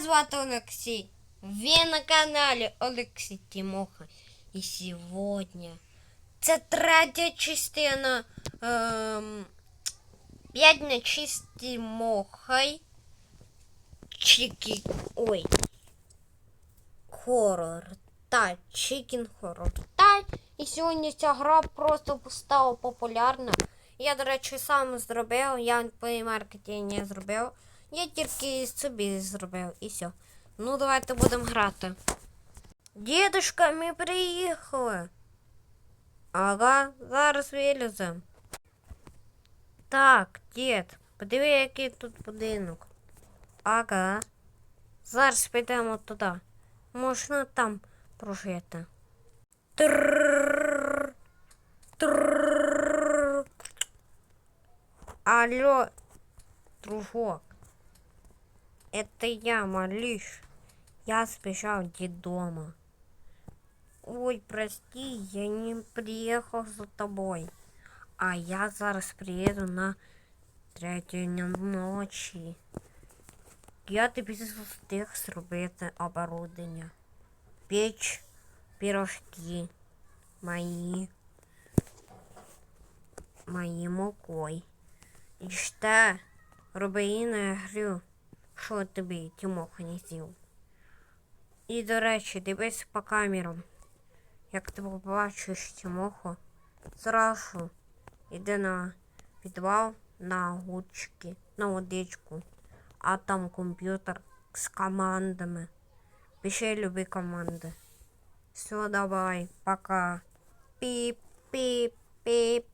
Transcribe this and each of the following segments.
Меня зовут Алексей. Вы на канале Алексей Тимоха. І сьогодні це третя частина ем, п'ять на чисті мохай. Чики. Ой. Хоррор. Та, Chicken Horror. Та, і сьогодні ця гра просто стала популярна. Я, до речі, сам зробив, я по маркетингу зробив. Я тільки собі зробив і все. Ну, давайте будемо грати. Дідушка, ми приїхали. Ага, зараз вилізем. Так, дід, подиви, який тут будинок. Ага. Зараз підемо туди. Можна там прожити. Алло, дружок. Это я, малыш. Я сбежал дома. Ой, прости, я не приехал за тобой. А я зараз приеду на третю ночі. Я тобі встиг зробити оборудовання. Піч, пірожки мої. Мої мукой. І ще не грю, що тобі Тимоха не з'їв. І, до речі, дивись по камерам. Як ти побачиш Тимоху, зразу йди на підвал на гучки, на водичку, а там комп'ютер з командами. Пиши любі команди. Все, давай, пока. Піп, піп, піп.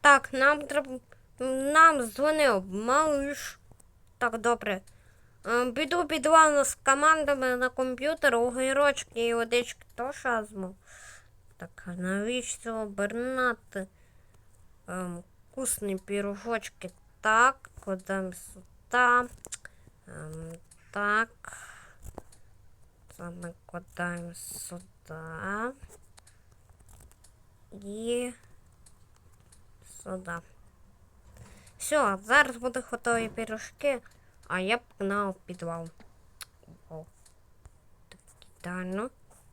Так, нам треба. Нам дзвонив малыш. Так, добре. Е, Піду підвал з командами на комп'ютер, огірочки і водички то шазму. Так, навіщо обернати ем, вкусні пірожочки? Так, кладемо сюди. Ем, так. Це ми кладаємо сюди. І сюди. Все, зараз будуть готові пірожки, а я погнав підвал. О, так, ідеально.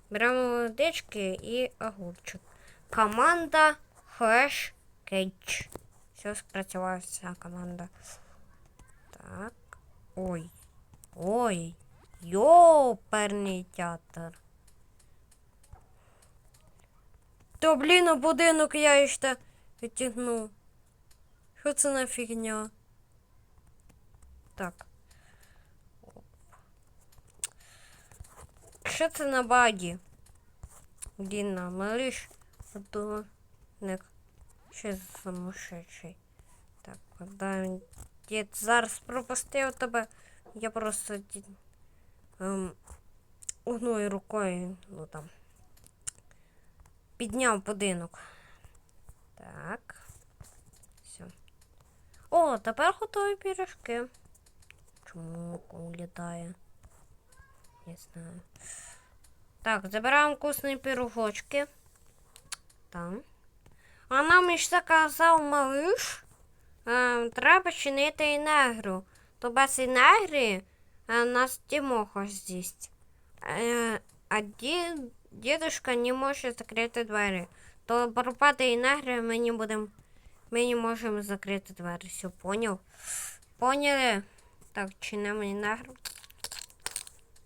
Беремо водички і огурчик. Команда Hash Cage. Все, спрацювала вся команда. Так. Ой. Ой. Йоперний театр. То, блін, а будинок я ще відтягнув. Що це на фігня? Так. Оп. Що це на багі? Діна, малиш, подорожник. Ще сумасшедший. Так, куди дід зараз пропустив тебе. Я просто ем, одною рукою, ну там, підняв будинок. Так. Все. О, тепер готові пірожки. Чому улітає? Не знаю. Так, забираємо вкусні пірожочки. Там. А нам іще заказав малыш. Е, треба чинити інегру. То без інегри е, нас Тимоха з'їсть. Е, а ді, дідушка не може закрити двері. То пропаде інегри, ми не будемо. Ми не можемо закрити двері. Все, поняв? Поняли? Так, чинимо інегру.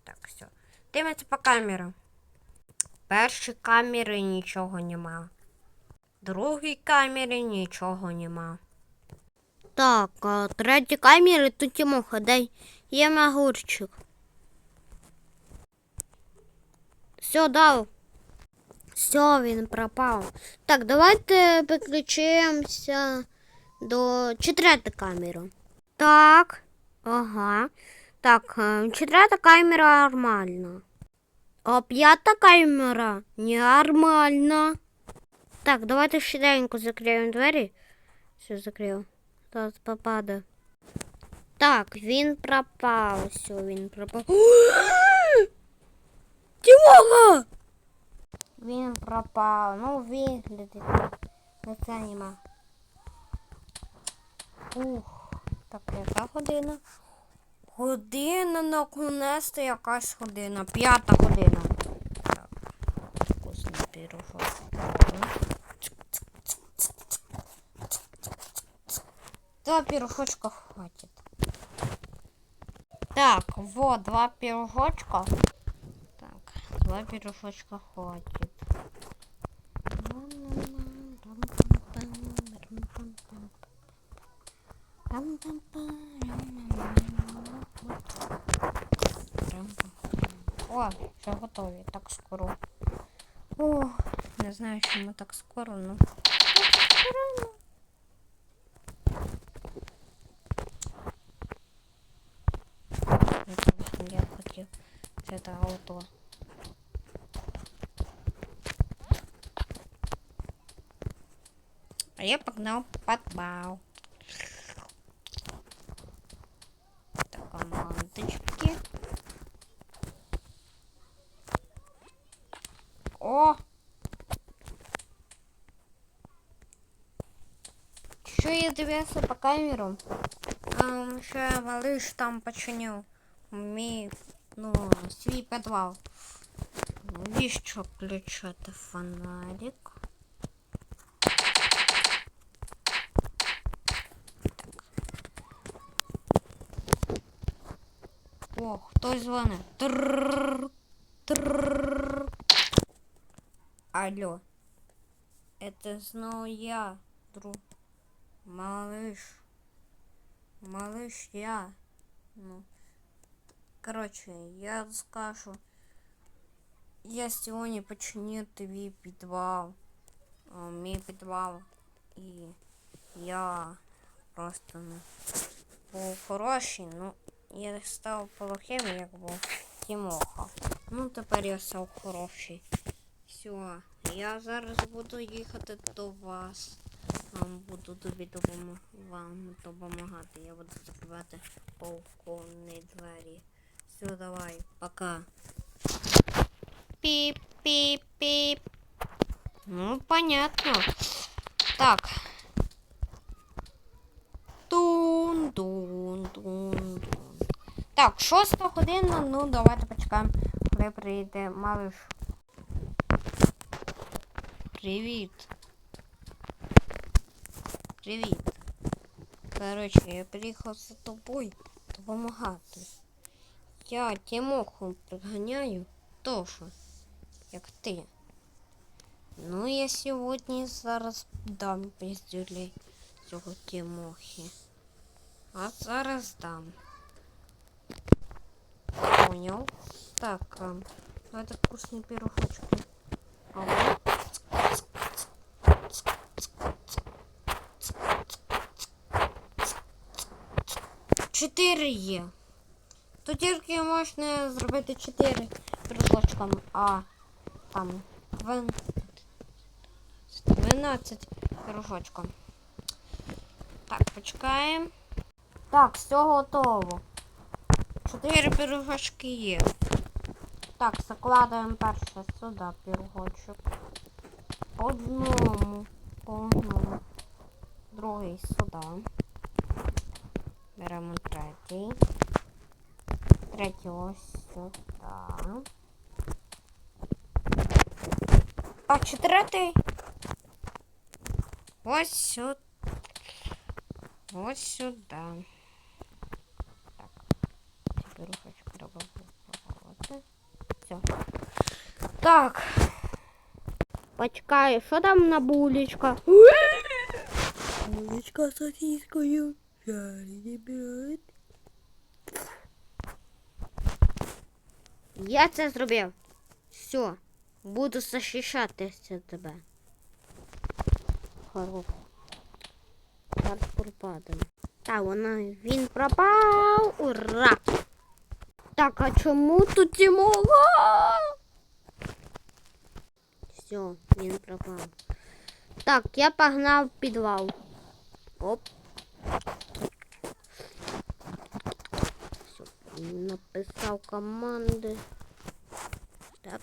Так, все. Дивимося по камерам. Першій камері нічого нема. Другій камері нічого нема. Так, а третя камера тут Тимоха, дай є огурчик. Все, дав. Все, він пропав. Так, давайте підключимося до четвертої камери. Так. Ага. Так, е, четверта камера нормальна. А п'ята камера нормальна. Так, давайте швиденько закриємо двері. Все, закрив. Зараз попаде. Так, він пропав. Все, він пропав. Тимоха! Він пропав. Ну, виглядить. Лиця нема. Ух, так, яка година? Година наконець-то якась година. П'ята година. Так, вкусний пирожок. Два пирожочка хватит. Так, вот, два пирожочка. Так, два пирожочка хватит. О, вже готові, так скоро. О, не знаю, чому так скоро, равно. Я хотів це ауто. А я погнал подбал. Так, О! Що я дивився по камеру? А, ще малыш там починив мій, ну, свій підвал. Навіщо включати фонарик? О, хтось дзвонить. Тррррр, тррррр. Алло. Это снова я, друг. Малыш. Малыш, я. Ну. Короче, я скажу. Я сьогодні починю твій підвал. О, мій підвал. І я просто ну, був хороший, ну я став плохим, як був Тімоха. Ну тепер я став хороший. Все, Я зараз буду їхати до вас. Вам буду тобі допомог... вам допомагати. Я буду закривати балконні двері. Все, давай, пока. Пип-пип-пип. Ну, понятно. Так. Тун-тун-тун-тун. Так, шоста година, ну давайте почекаємо, коли прийде малыш. Привіт. Привіт. Короче, я приїхав за тобою допомагати. Я Тимоху приганяю тоже, як ти. Ну, я сьогодні зараз дам піздюлей цього Тимохи. А зараз дам. Понял. Так, а, это вкусные пирожочки. А вот. Чотири є. То тільки можна зробити чотири пирожочками, а там двен- 12 пирожочком. Так, почекаємо. Так, все готово. Чотири пирожочки є. Так, закладаємо перше сюди пирожочок. Одному. Одному. Другий сюди. Беремо третій. Третій ось сюди. А четвертий. Ось сюди. Ось сюди. Так. Тепер рухачку треба. Все. Так. Почекай, що там на булечка? Булечка з сосискою. Жарені брат. Я це зробив. Все. Буду захищатися тебе. Хорош. Зараз пропадемо. Так, вона він пропав. Ура! Так, а чому тут Тимога? Все, він пропав. Так, я погнав в підвал. Оп. Написав команди. Так.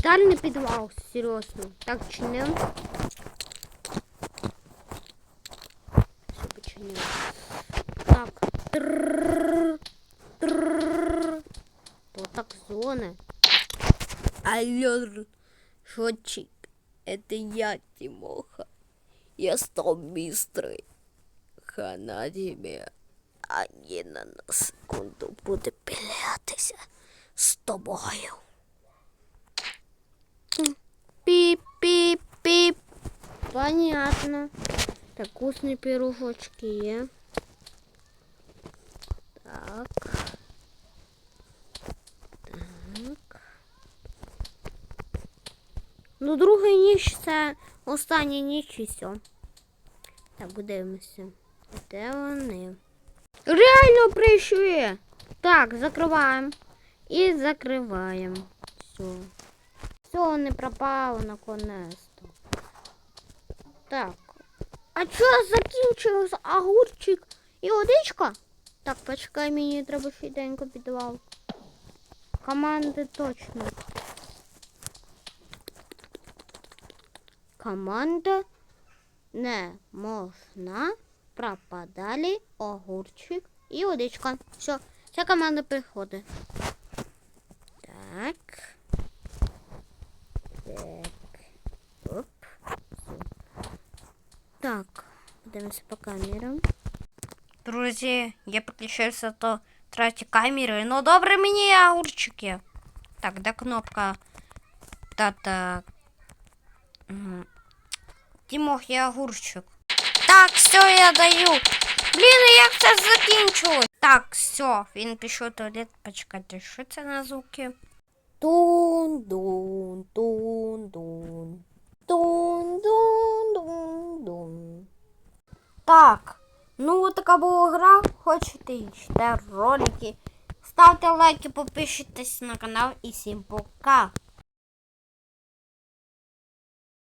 ідеальний підвал, серйозно. Так чинив. Все починив. Так. То так зоны. Алло, шотчик, это я, Тимоха. Я стал быстрый. Хана тебе. А на секунду буде пілятися з тобою. Пип-пип-пип. Понятно. Так, вкусные пирожочки є. Так. Так. Ну, друга ніч це остання ніч і все. Так, подивимося. Де вони? Реально прийшли! Так, закриваємо. І закриваємо. Все. Все, не пропало наконец-то. Так. А що закінчився огурчик і водичка? Так, почекай, мені треба швиденько підвал. Команди точно. Команда не можна пропадали огурчик і водичка. Все, ця команда приходить. Так. Так. Оп. Так, подивимося по камерам. Друзі, я підключився до третьої камери. Ну добре мені огурчики. Так, де кнопка? Та-та. Мгм. Тімох, я огурчик. Так, все, я даю. Блін, як це закінчилось? Так, все, він пішов туалет. Почекайте, що це на звуки? Тун-дун, тун-дун. Тун-дун-дун-дун. Так, ну така була гра. Хочете ще ролики. Ставте лайки, підпишитесь на канал і всім пока.